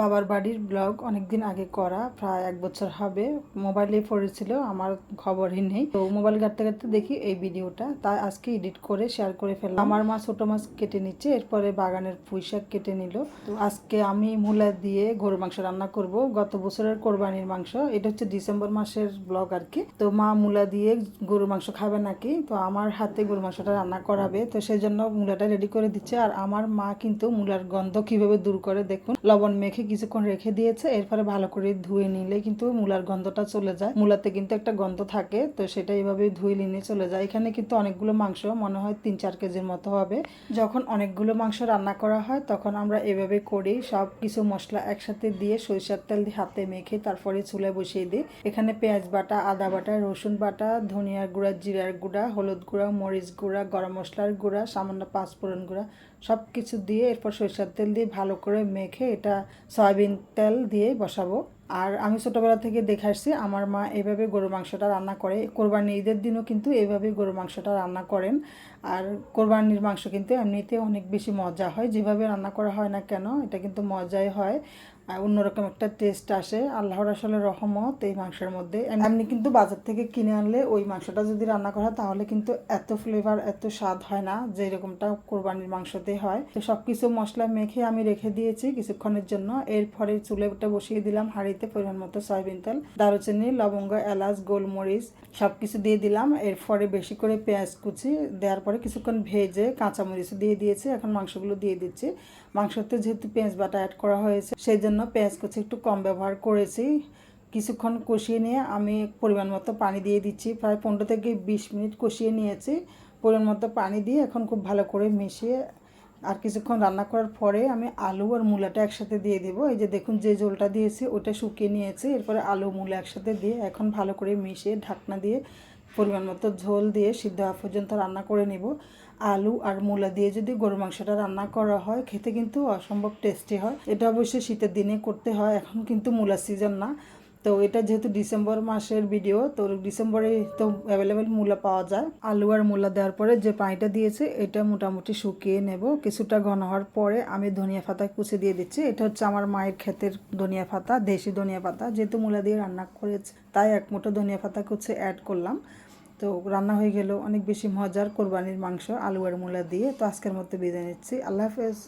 বাবার বাড়ির ব্লগ অনেকদিন আগে করা, প্রায় এক বছর হবে। মোবাইলে পড়েছিল, আমার খবরই নেই। তো মোবাইল ঘাটতে ঘাটতে দেখি এই ভিডিওটা, তাই আজকে এডিট করে শেয়ার করে ফেললাম। আমার মা ছোট মাছ কেটে নিচ্ছে, এরপরে বাগানের পুঁই শাক কেটে নিল। তো আজকে আমি মূলা দিয়ে গরুর মাংস রান্না করব। গত বছরের কোরবানির মাংস, এটা হচ্ছে ডিসেম্বর মাসের ব্লগ আর কি। তো মা মূলা দিয়ে গরুর মাংস খাবে নাকি? তো আমার হাতে গরুর মাংসটা রান্না করাবে, তো সেই জন্য মূলাটা রেডি করে দিচ্ছে। আর আমার মা কিন্তু মূলার গন্ধ কীভাবে দূর করে, দেখুন। লবণ মেখে কিছুক্ষণ রেখে দিয়েছে, এরপরে ভালো করে ধুয়ে নিলে কিন্তু মূলার গন্ধটা চলে যায়। মূলাতে কিন্তু একটা গন্ধ থাকে, তো সেটা এইভাবে ধুয়ে নিয়ে চলে যায়। এখানে কিন্তু অনেকগুলো মাংস, মনে হয় তিন চার কেজির মতো হবে। যখন অনেকগুলো মাংস রান্না করা হয়, তখন আমরা এভাবে করি সব কিছু মশলা একসাথে দিয়ে সরিষার তেল দিয়ে হাতে মেখে তারপরে চুলে বসিয়ে দিই। এখানে পেঁয়াজ বাটা, আদা বাটা, রসুন বাটা, ধনিয়ার গুঁড়া, জিরার গুঁড়া, হলুদ গুঁড়া, মরিচ গুঁড়া, গরম মশলার গুঁড়া, সামান্য পাঁচফোড়ন গুঁড়া সব কিছু দিয়ে, এরপর সরিষার তেল দিয়ে ভালো করে মেখে এটা সয়াবিন তেল দিয়ে বসাবো। আর আমি ছোটোবেলা থেকে দেখে আসছি, আমার মা এভাবে গরু মাংসটা রান্না করে। কোরবানি ঈদের দিনও কিন্তু এভাবে গরু মাংসটা রান্না করেন। আর কোরবানির মাংস কিন্তু এমনিতে অনেক বেশি মজা হয়। যেভাবে রান্না করা হয় না কেন, এটা কিন্তু মজাই হয়। আর অন্যরকম একটা টেস্ট আসে। আল্লাহর আসলে রহমত এই মাংসের মধ্যে। এমনি কিন্তু বাজার থেকে কিনে আনলে ওই মাংসটা যদি রান্না করা হয়, তাহলে কিন্তু এত ফ্লেভার এত স্বাদ হয় না যে এরকমটা কোরবানির মাংসতে হয়। তো সব কিছু মশলা মেখে আমি রেখে দিয়েছি কিছুক্ষণের জন্য। এরপরে চুলেটা বসিয়ে দিলাম হাঁড়িতে পরিমাণ মতো সয়াবিন তেল, দারুচিনি, লবঙ্গ, এলাচ, গোলমরিচ সব কিছু দিয়ে দিলাম। এরপরে বেশি করে পেঁয়াজ কুচি দেওয়ার পরে কিছুক্ষণ ভেজে কাঁচামরিচ দিয়ে দিয়েছি। এখন মাংসগুলো দিয়ে দিচ্ছি। মাংসতে যেহেতু পেঁয়াজ বাটা অ্যাড করা হয়েছে সেই জন্য পেঁয়াজ কুচি একটু কম ব্যবহার করেছি। কিছুক্ষণ কষিয়ে নিয়ে আমি পরিমাণ মতো পানি দিয়ে দিচ্ছি। প্রায় পনেরো থেকে বিশ মিনিট কষিয়ে নিয়েছি। পরিমাণ মতো পানি দিয়ে এখন খুব ভালো করে মিশিয়ে আর কিছুক্ষণ রান্না করার পরে আমি আলু আর মূলাটা একসাথে দিয়ে দেবো। এই যে দেখুন, যে জলটা দিয়েছি ওটা শুকিয়ে নিয়েছি। এরপরে আলু, মূলা একসাথে দিয়ে এখন ভালো করে মিশিয়ে ঢাকনা দিয়ে পরিমাণ মতো ঝোল দিয়ে সিদ্ধ হওয়া পর্যন্ত রান্না করে নেব। আলু আর মূলা দিয়ে যদি গরু মাংসটা রান্না করা হয়, খেতে কিন্তু অসম্ভব টেস্টি হয়। এটা অবশ্যই শীতের দিনে করতে হয়। এখন কিন্তু মূলা সিজন না। তো এটা যেহেতু ডিসেম্বর মাসের ভিডিও তো ডিসেম্বরে তো অ্যাভেলেবেল মূলা পাওয়া যায়। আলু আর মূলা দেওয়ার পরে যে পানিটা দিয়েছে, এটা মোটামুটি শুকিয়ে নেব। কিছুটা ঘন হওয়ার পরে আমি ধনিয়া পাতা কুচে দিয়ে দিচ্ছি। এটা হচ্ছে আমার মায়ের ক্ষেতের ধনিয়া পাতা, দেশি ধনিয়া পাতা। যেহেতু মূলা দিয়ে রান্না করেছে, তাই এক মুঠো ধনিয়া পাতা কুচে অ্যাড করলাম। তো রান্না হয়ে গেল, অনেক বেশি মজার কোরবানির মাংস, আলু আর মূলা দিয়ে। তো আজকের মতো বিদায় নিচ্ছি। আল্লাহ হাফেজ।